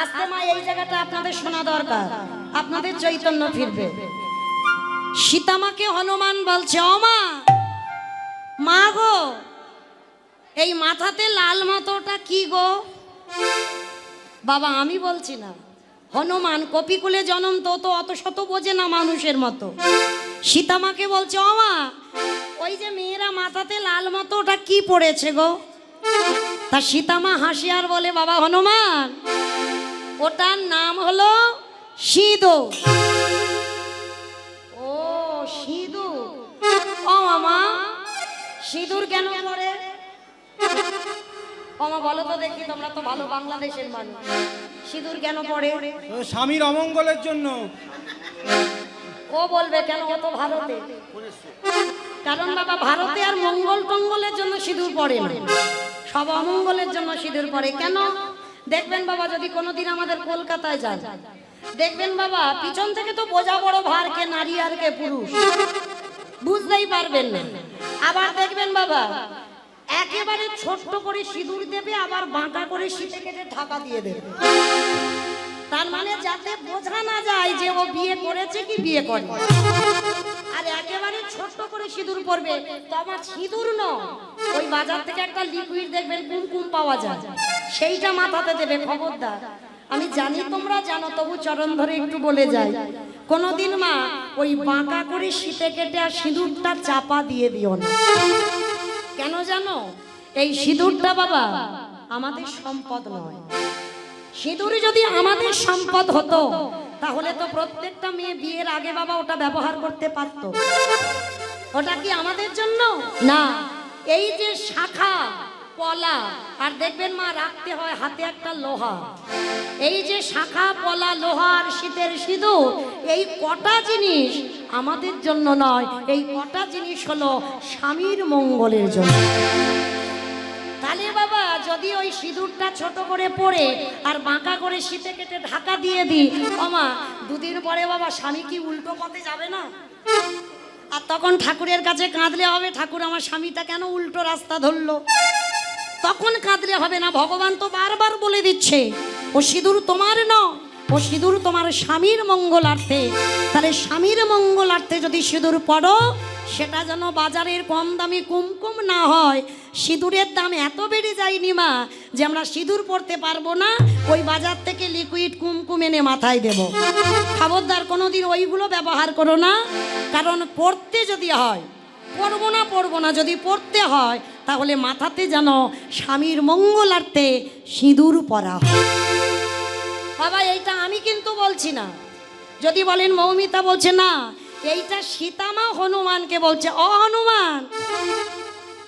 আজকে মা, এই জায়গাটা আপনাদের শোনা দরকার। আপনাদের চৈতন্য ফিরবে। সীতামাকে হনুমান বলছে অমা মা গো, এই মাথাতে লাল মতোটা কি গো? বাবা, আমি বলছি না। হনুমান, কপিকুলে জনম তো তো অত শত বোঝে না মানুষের মতো। সীতামাকে বলছে অমা ওই যে মেয়েরা মাথাতে লাল মতো ওটা কি পড়েছে গো? তা সীতামা হাসি আর বলে, বাবা, হনুমান ওটার নাম হলো সিঁদুর। ও সিঁদুর? ও মামা সিঁদুর কেন পড়ে মামা বলো তো দেখি তোমরা তো ভালো বাংলাদেশের মানুষ। সিঁদুর কেন তো স্বামীর অমঙ্গলের জন্য। ও বলবে কেন ও তো ভারতে? কারণ বাবা ভারতে আর মঙ্গল টঙ্গলের জন্য সিঁদুর পড়ে না। সব অমঙ্গলের জন্য সিঁদুর পড়ে কেন? দেখবেন বাবা, যদি কোনোদিন আমাদের কলকাতায় যান। দেখবেন বাবা, পিছন থেকে তো বোঝা বড় ভার কে নারী আর কে পুরুষ। বুঝতেই পারবেন না। আবার দেখবেন বাবা, একেবারে ছোট্ট করে সিঁদুর দেবে, আবার বাঁকা করে শীতে কেটে ঢাকা দিয়ে দেবে। তার মানে যাতে বোঝা না যায় যে ও বিয়ে করেছে কি বিয়ে করে। আর একেবারে ছোট্ট করে সিঁদুর পরবে, তো আমার সিঁদুর নয়। ওই বাজার থেকে একটা লিকুইড দেখবেন, কুমকুম পাওয়া যায়। সেইটা মাথাতে দেবে খবরদার। আমি জানি তোমরা জানো, তবু চরণ ধরে একটু বলে যাই। কোনোদিন মা, ওই বাঁকা করে শীতে কেটে আর সিঁদুরটা চাপা দিয়ে দিও না। কেন জানো? এই সিঁদুরটা বাবা, আমাদের সম্পদ নয়। সিঁদুর যদি আমাদের সম্পদ হতো, তাহলে তো প্রত্যেকটা মেয়ে বিয়ের আগে বাবা ওটা ব্যবহার করতে পারতো। ওটা কি আমাদের জন্য? না। এই যে শাখা পলা। আর দেখবেন মা, রাখতে হয় হাতে একটা লোহা। এই যে শাখা পলা লোহা আর শীতের সিঁদুর, এই কটা জিনিস আমাদের জন্য নয়, এই কটা জিনিস হলো স্বামীর মঙ্গলের জন্য। তাহলে বাবা, যদি ওই সিঁদুরটা ছোট করে পরে আর বাঁকা করে শীতে কেটে ঢাকা দিয়ে দিই মামা দুদিন পরে বাবা, স্বামী কি উল্টো পথে যাবে না? আর তখন ঠাকুরের কাছে কাঁদলে হবে, ঠাকুর আমার স্বামীটা কেন উল্টো রাস্তা ধরলো? তখন কাঁদলে হবে না, ভগবান তো বারবার বলে দিচ্ছে, ও সিঁদুর তোমার নয় ও সিঁদুর তোমার স্বামীর মঙ্গলার্থে। তাহলে স্বামীর মঙ্গলার্থে যদি সিঁদুর পড়ো, সেটা যেন বাজারের কম দামি কুমকুম না হয়। সিঁদুরের দাম এত বেড়ে যায়নি মা, যে আমরা সিঁদুর পড়তে পারব না, ওই বাজার থেকে লিকুইড কুমকুম এনে মাথায় দেব। খবরদার কোনোদিন ওইগুলো ব্যবহার করো না, কারণ পড়তে যদি হয় পড়ব না পড়ব না। যদি পড়তে হয়, তাহলে মাথাতে যেন স্বামীর মঙ্গলার্থে সিঁদুর পরা হয়। বাবা, এইটা আমি কিন্তু বলছি না। যদি বলেন, মৌমিতা বলছে, না, এইটা সীতামা হনুমানকে বলছে। অ, হনুমান!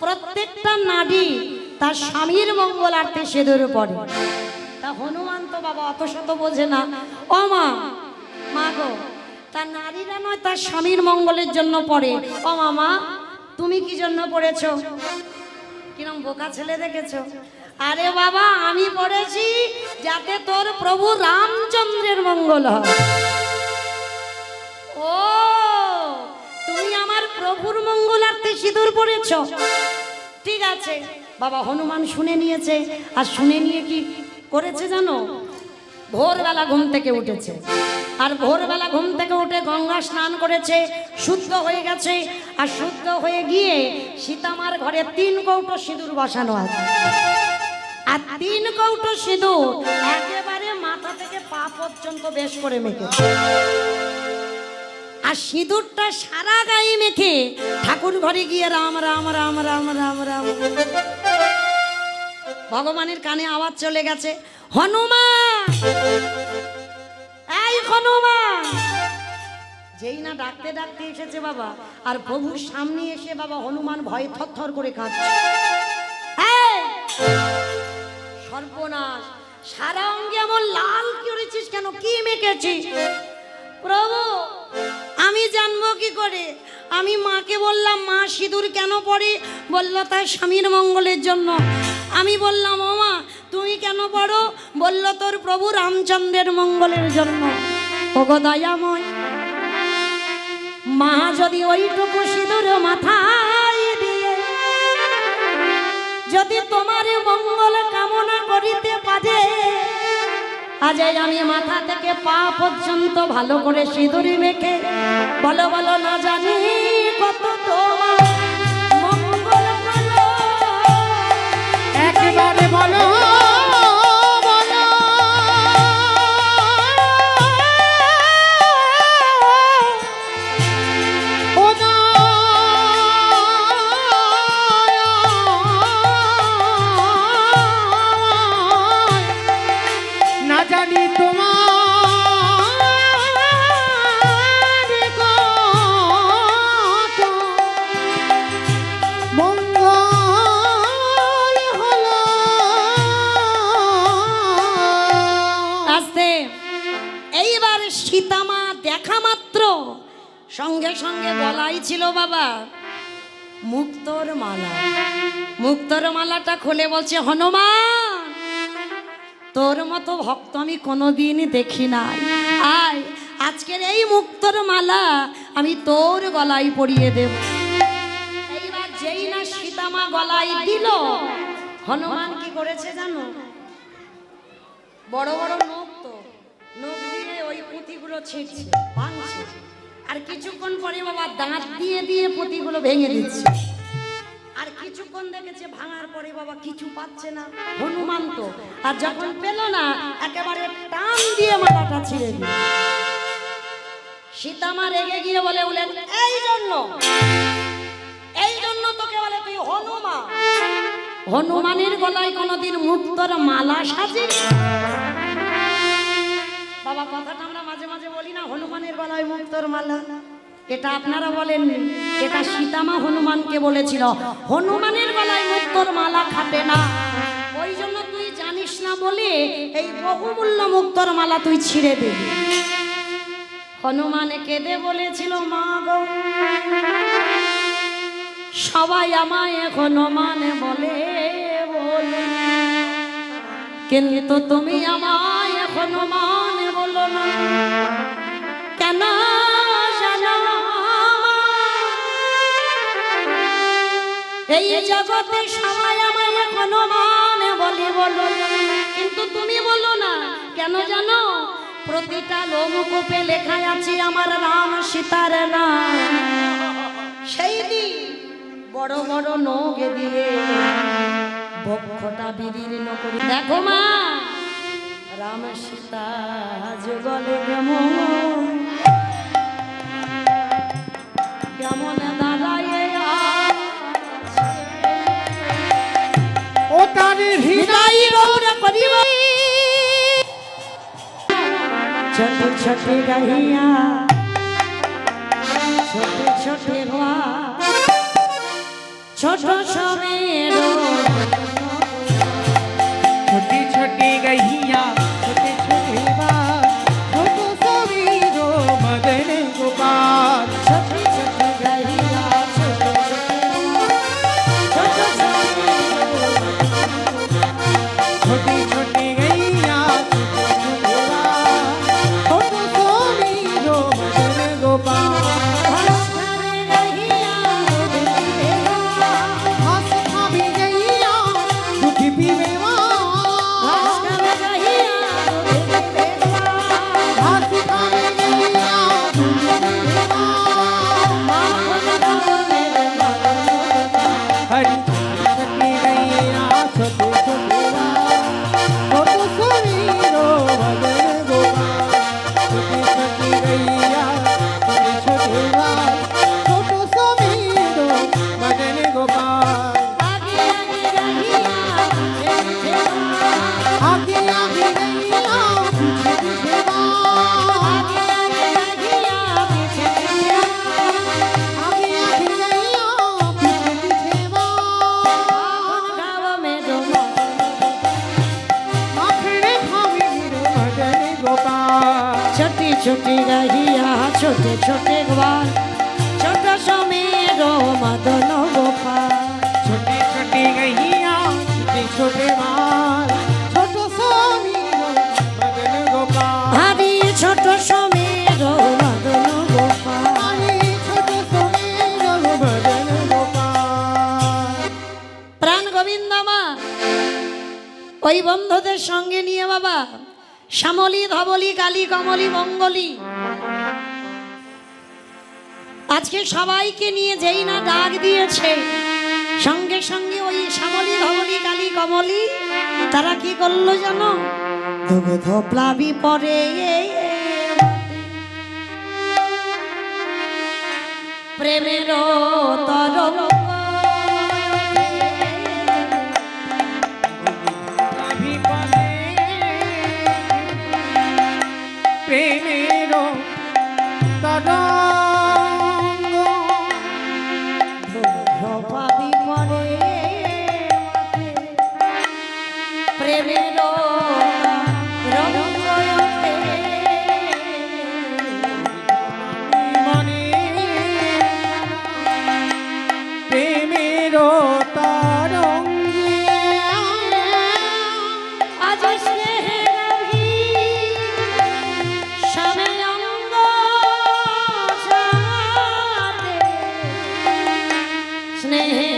প্রত্যেকটা নারী তার স্বামীর মঙ্গলার্থে সিঁদুর পড়ে তা হনুমান তো বাবা, অত শত বোঝে না। ও মা মা গো তার নারীরা নয়, তার স্বামীর মঙ্গলের জন্য পড়ে। ও মামা তুমি কি জন্য পড়েছো? কিরম বোকা ছেলে দেখেছ? আরে বাবা, আমি পড়েছি যাতে তোর প্রভু রামচন্দ্রের মঙ্গল হয়। ও, তুমি আমার প্রভুর মঙ্গলার্থে সিঁদুর পড়েছ? ঠিক আছে। বাবা হনুমান শুনে নিয়েছে। আর শুনে নিয়ে কি করেছে জানো? ভোরবেলা ঘুম থেকে উঠেছে। আর ভোরবেলা ঘুম থেকে উঠে গঙ্গা স্নান করেছে, শুদ্ধ হয়ে গেছে। আর শুদ্ধ হয়ে গিয়ে সীতামার ঘরে তিন কৌটো সিঁদুর বসানো আছে। আর তিন কৌটো সিঁদুর একেবারে মাথা থেকে পা পর্যন্ত বেশ করে মেখেছে আর সিঁদুরটা সারা গায়ে মেখে ঠাকুর ঘরে গিয়ে রাম রাম রাম রাম রাম রাম। ভগবানের কানে আওয়াজ চলে গেছে, হনুমান! যেই না ডাকতে ডাকতে এসেছে বাবা আর প্রভুর সামনে এসে বাবা হনুমান ভয়ে থরথর করে কাঁদছে। এই! সর্বনাশ সারা অঙ্গে এমন লাল করেছিস কেন? কি প্রভু আমি জানব কি করে? আমি মাকে বললাম মা সিঁদুর কেন পড়ে? বলল তার স্বামীর মঙ্গলের জন্য। আমি বললাম, ও মা, তুমি কেন পড়ো? বলল, তোর প্রভু রামচন্দ্রের মঙ্গলের জন্য। ওগো দয়াময়, মা যদি ওইটুকু সিঁদুর মাথায় দিয়ে, যদি তোমার মঙ্গল কামনা করিতে পারে, আজ আমি মাথা থেকে পা পর্যন্ত ভালো করে সিঁদুরি মেখে, বলো বলো, না জানি সঙ্গে সঙ্গে বলাই ছিল বাবা, মুক্তর মালা। মুক্তর মালাটা খুলে বলছে, হনুমান, তোর মতো ভক্ত আমি কোনোদিন দেখি নাই। আয়, আজকের এই মুক্তর মালা আমি তোর গলায় পরিয়ে দেব। এইবার যেই না সীতামা গলায় দিল, হনুমান কি করেছে জানো? বড় বড় নখ তো, নখ দিয়ে ওই পুঁতিগুলো ছিঁড়ছে, ভাঙছে। আর কিছুক্ষণ পরে বাবা দাঁত দিয়ে দিয়ে পুঁতিগুলো ভেঙে দিচ্ছে। আর কিছুক্ষণ দেখেছে ভাঙার পরে বাবা কিছু পাচ্ছে না। হনুমান তো, আর যখন পেল না, একেবারে টান দিয়ে মাথাটা ছিঁড়ে দিল। সীতামা রেগে গিয়ে বলে বলেন এই জন্য এই জন্য তোকে বলে তুই হনুমান। হনুমানের গলায় কোনোদিন মুক্তর মালা সাজে বাবা কথাটা হনুমানের গলায় মুক্তর মালা। এটা আপনারা বলেননি, এটা সীতামা হনুমানকে বলেছিল। হনুমানের গলায় মুক্তর মালা খাটে না। ওই জন্য তুই জানিস না বলে এই বহুমূল্য মুক্তর মালা তুই ছিঁড়ে দিবি হনুমান কেঁদে বলেছিল, মা গো, সবাই আমায় হনুমান বলে বলে। কিন্তু তুমি আমায় হনুমান বলো না। এই জগতে সবাই আমায় হনুমান বলে বলো কিন্তু তুমি বলো না, কেন জানো? প্রতিটা লোমকূপে লেখা আছে আমার রাম সীতার নাম। সেই দিন বড় বড় নৌকে দিয়ে বক্ষটা বিদীর্ণ করে। দেখো মা, রাম সীতা যুগলে কেমন? কেমন রৌরা করিব। ছোটে ছোটে রহিয়া ছোটে ছোটে হওয়া ছোট সবে ছোটি ছোটি গহিয়া ছোট সমের মদন গোপাল। ছোটে ছোটে গহিয়া প্রাণ গোবিন্দ মা ওই বন্ধুদের সঙ্গে নিয়ে বাবা শ্যামলী ধবলি কালী কমলী মঙ্গলী আজকে সবাইকে নিয়ে যেই না ডাক দিয়েছে, সঙ্গে সঙ্গে ওই শ্যামলী ধবলী কালী, কমলি, তারা কি করল যেন দুগ্ধ পরে প্রেমের তরঙ্গ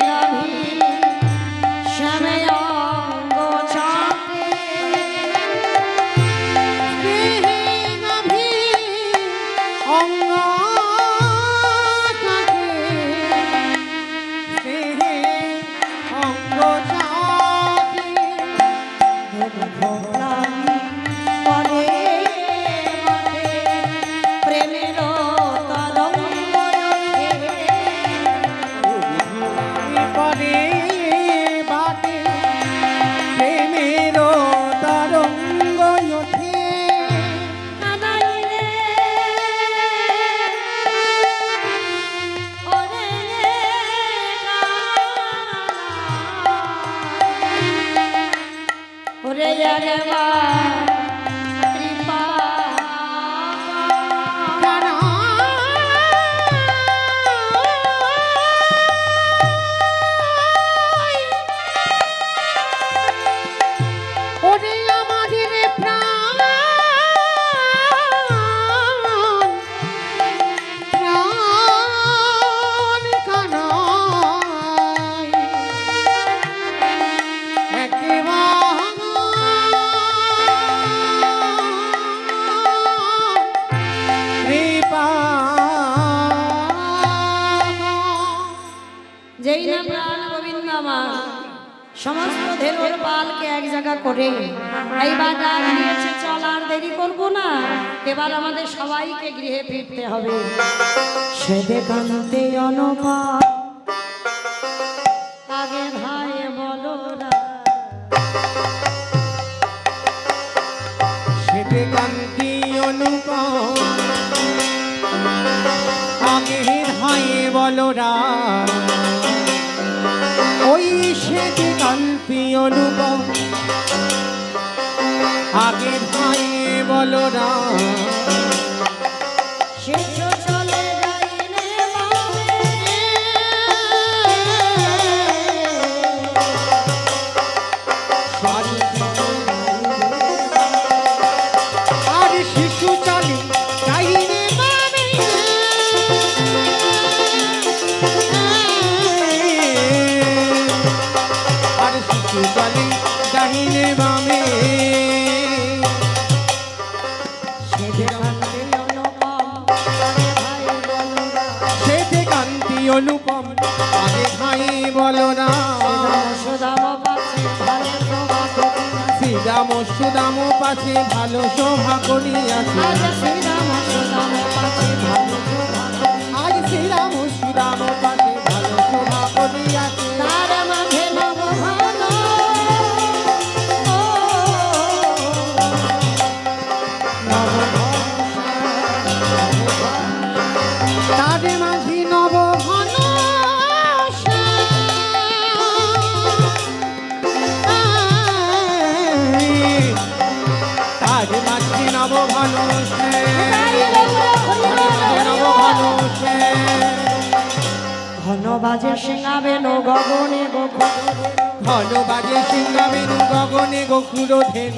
রাধে সমস্ত ধেনুর পালকে এক জায়গা করে। এইবার ডাক দিয়েছে চল আর দেরি করব না। এবার আমাদের সবাইকে গৃহে ফিরতে হবে। সে দেখান্তে অনুপা কান্তি আগে আগের বলো বলরা শ্রীরাম সুদাম পাশে ভালো শোভা করিয়াছে আজ শ্রীরাম সুদাম পাশে ভালো শোভা আজ শ্রীরাম সুদাম পাশে বাজে সিংহাবে নো গগনে গো ঘন বাজে সিংহাবে নো গগনে গো গোকুল ধেন